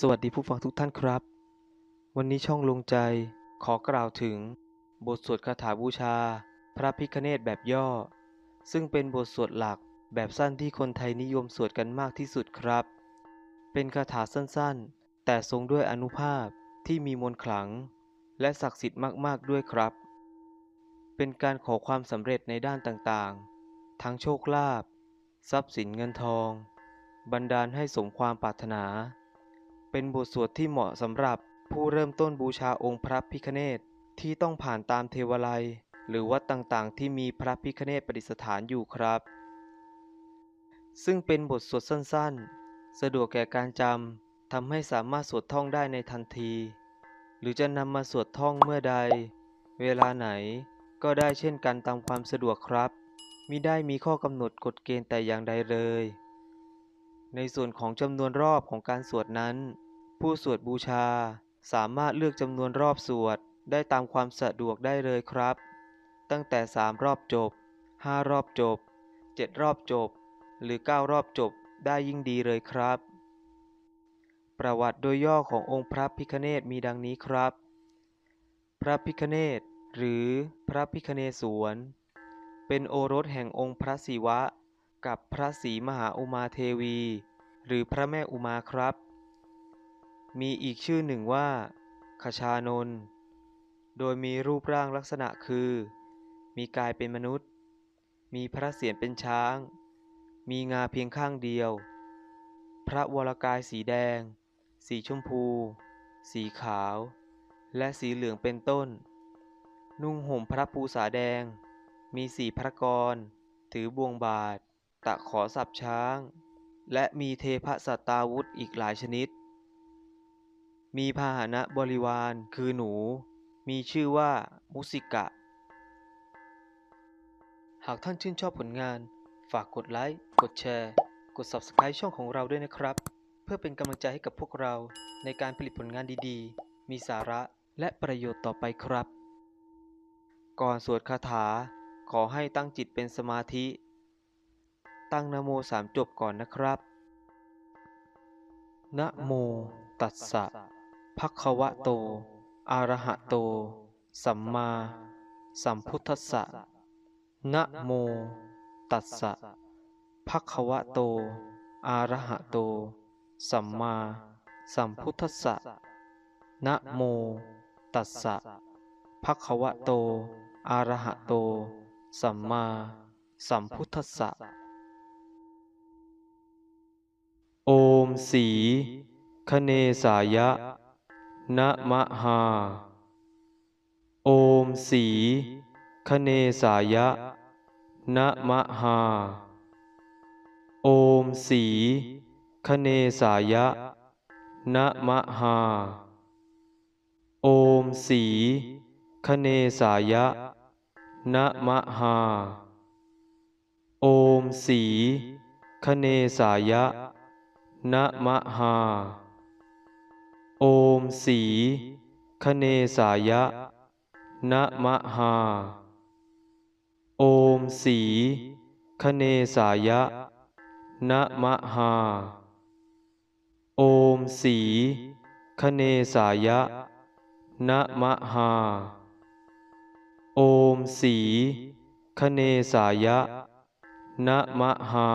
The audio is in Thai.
สวัสดีผู้ฟังทุกท่านครับ วันนี้ช่องลงใจขอกล่าวถึง บทสวดคาถาบูชา พระพิคเนตแบบย่อ ซึ่งเป็นบทสวดหลักแบบสั้นที่คนไทยนิยมสวดกันมากที่สุดครับ เป็นคาถาสั้นๆ แต่ทรงด้วยอนุภาพที่มีมนต์ขลัง และศักดิ์สิทธิ์มากๆด้วยครับ เป็นการขอความสำเร็จในด้านต่างๆ ทั้งโชคลาภทรัพย์สินเงินทอง บันดาลให้สมความปรารถนา เป็นบทสวดที่เหมาะสำหรับผู้เริ่มต้นบูชาองค์พระพิฆเนศที่ต้องผ่านตามเทวไลยหรือวัดต่างๆ ที่มีพระพิฆเนศประดิษฐานอยู่ครับ ซึ่งเป็นบทสวดสั้นๆ สะดวกแก่การจำทำให้สามารถสวดท่องได้ในทันที หรือจะนำมาสวดท่องเมื่อใด เวลาไหนก็ได้เช่นกันตามความสะดวกครับมิได้มีข้อกำหนดกฎเกณฑ์แต่อย่างใดเลย ในส่วนของจำนวนรอบของการสวดนั้น ผู้สวดบูชา สามารถเลือกจำนวนรอบสวดได้ตามความสะดวกได้เลยครับ ตั้งแต่ 3 รอบจบ 5 รอบจบ 7 รอบจบ หรือ 9 รอบจบได้ยิ่งดีเลยครับ ประวัติโดยย่อขององค์พระพิคเนตมีดังนี้ครับ พระพิคเนตหรือพระพิคเนศวร เป็นโอรสแห่งองค์พระศิวะ กับพระศรีมหาอุมาเทวี หรือพระแม่อุมาครับ มีอีกชื่อหนึ่งว่าขชานน โดยมีรูปร่างลักษณะคือ มีกายเป็นมนุษย์ มีพระเศียรเป็นช้าง มีงาเพียงข้างเดียว พระวรกายสีแดง สีชมพู สีขาว และสีเหลืองเป็นต้น นุ่งห่มพระภูษาแดง มีสีพระกร ถือบวงบาท ตะขอสับช้าง และมีเทพสัตตาวุธอีกหลายชนิด มีพาหนะบริวารคือหนู มีชื่อว่ามุสิกะ หากท่านชื่นชอบผลงาน ฝากกดไลค์ กดแชร์ กด Subscribe ช่องของเราด้วยนะครับ เพื่อเป็นกำลังใจให้กับพวกเราในการผลิตผลงานดีๆ มีสาระและประโยชน์ต่อไปครับ ก่อนสวดคาถา ขอให้ตั้งจิตเป็นสมาธิ ตั้งนโมสามจบก่อนนะครับ นะโมตัสสะ ภะควะโตอรหะโต สัมมา สัมพุทธัสสะ นะโม ตัสสะภะควะโตอรหะโต สัมมา สัมพุทธัสสะ นะโม ตัสสะภะควะโตอรหะโต สัมมา สัมพุทธัสสะ โอมสีคเนสายะ นะมะหา โอมสีคเนสายะนะมะหา โอมสีคเนสายะนะมะหา โอมสีคเนสายะนะมะหา โอมสีคเนสายะนะมะหา โอมสีคเนสายะนะมะหา โอมสีคเนสายะนะมะหา โอมสีคเนสายะนะมะหา โอมสีคเนสายะนะมะหา